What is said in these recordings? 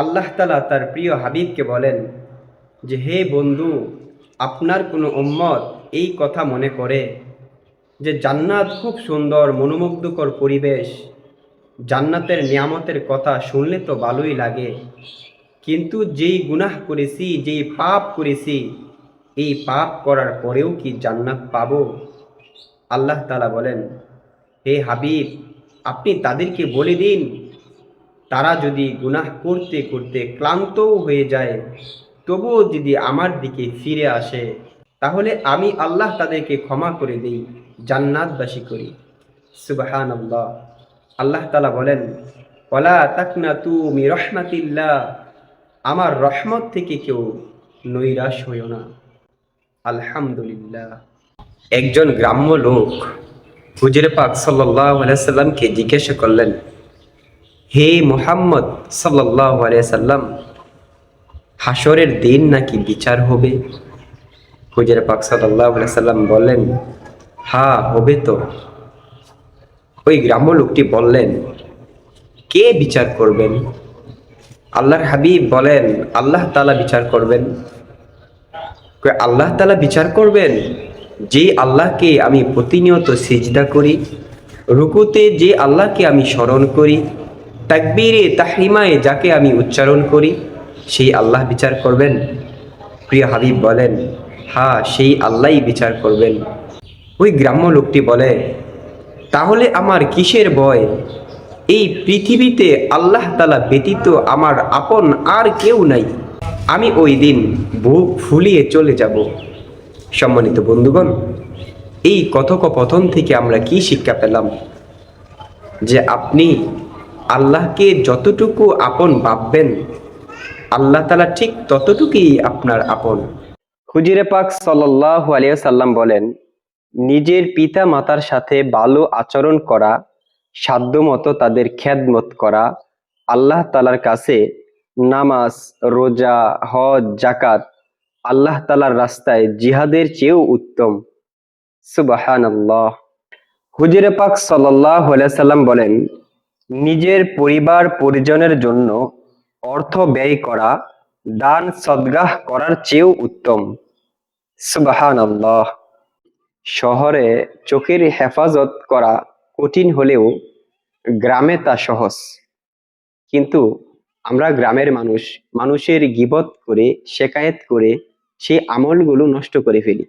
আল্লাহ তালা তার প্রিয় হাবিবকে বলেন যে, হে বন্ধু, আপনার কোনো উম্মত এই কথা মনে করে যে, জান্নাত খুব সুন্দর, মনোমুগ্ধকর পরিবেশ। জান্নাতের নিয়ামতের কথা শুনলে তো ভালোই লাগে। কিন্তু যেই গুনাহ করেছি, যেই পাপ করেছি, এই পাপ করার পরেও কি জান্নাত পাবো? আল্লাহ তালা বলেন, হে হাবিব, আপনি তাদেরকে বলে দিন তারা যদি গুনাহ করতে করতে ক্লান্তও হয়ে যায়, তবুও যদি আমার দিকে ফিরে আসে, তাহলে আমি আল্লাহ তাদেরকে ক্ষমা করে দিই, জান্নাতবাসী করি। সুবাহান আল্লাহ আল্লাহ তালা বলেন ওলা তাকনা তুমি রহমাতিল্লাহ আমার রহমত থেকে কেউ নৈরাশ হইও না। আলহামদুলিল্লাহ। একজন গ্রাম্য লোক হুজুর পাক সাল্লাহ সাল্লামকে জিজ্ঞাসা করলেন হে মোহাম্মদ সাল্লাম হাসরের দিন নাকি বিচার হবে? হুজুর পাক সাল্লাহ সাল্লাম বললেন হ্যাঁ হবে তো। ওই গ্রাম্য লোকটি বললেন, কে বিচার করবেন? আল্লাহর হাবিব বলেন, আল্লাহ তালা বিচার করবেন। আল্লাহ তালা বিচার করবেন? যে আল্লাহকে আমি প্রতিনিয়ত সিজদা করি, রুকুতে যে আল্লাহকে আমি স্মরণ করি তাকবীরে তাহরিমায় যাকে আমি উচ্চারণ করি, সেই আল্লাহ বিচার করবেন। প্রিয় হাবিব বলেন হ্যাঁ সেই আল্লাহই বিচার করবেন। ওই গ্রাম্য লোকটি বলে, তাহলে আমার কিসের ভয়? এই পৃথিবীতে আল্লাহ তালা ব্যতীত আমার আপন আর কেউ নাই। আমি ওই দিন বুক ফুলিয়ে চলে যাব। সম্মানিত বন্ধুগণ, এই কথোপকথন থেকে আমরা কি শিক্ষা পেলাম? যে আপনি আল্লাহকে যতটুকু আপন ভাববেন, আল্লাহ তালা ঠিক ততটুকুই আপনার আপন। হুজিরে পাক সাল্লাহ সাল্লাম বলেন, নিজের পিতা মাতার সাথে ভালো আচরণ করা, সাধ্যমতো তাদের খ্যাদমত করা, আল্লাহ তালার কাছে নামাজ, রোজা, হজ জাকাত আল্লাহ তালার রাস্তায় জিহাদের চেয়েও উত্তম। সুবাহান আল্লাহ হুজুরে পাক সাল্লাহ সাল্লাম বলেন নিজের পরিবার পরিজনের জন্য অর্থ ব্যয় করা, দান সদ্গাহ করার চেয়েও উত্তম। সুবাহান আল্লাহ শহরে চোখের হেফাজত করা কঠিন হলেও গ্রামে তা সহজ। কিন্তু আমরা গ্রামের মানুষ, মানুষের গিবত করে, শেকায়েত করে সেই আমলগুলো নষ্ট করে ফেলি।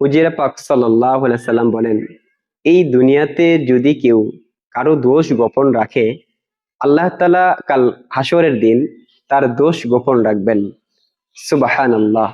হুজিরা পাক সাল্লাহ সাল্লাম বলেন, এই দুনিয়াতে যদি কেউ কারও দোষ গোপন রাখে, আল্লাহ তালা কাল হাসরের দিন তার দোষ গোপন রাখবেন। সুবাহান আল্লাহ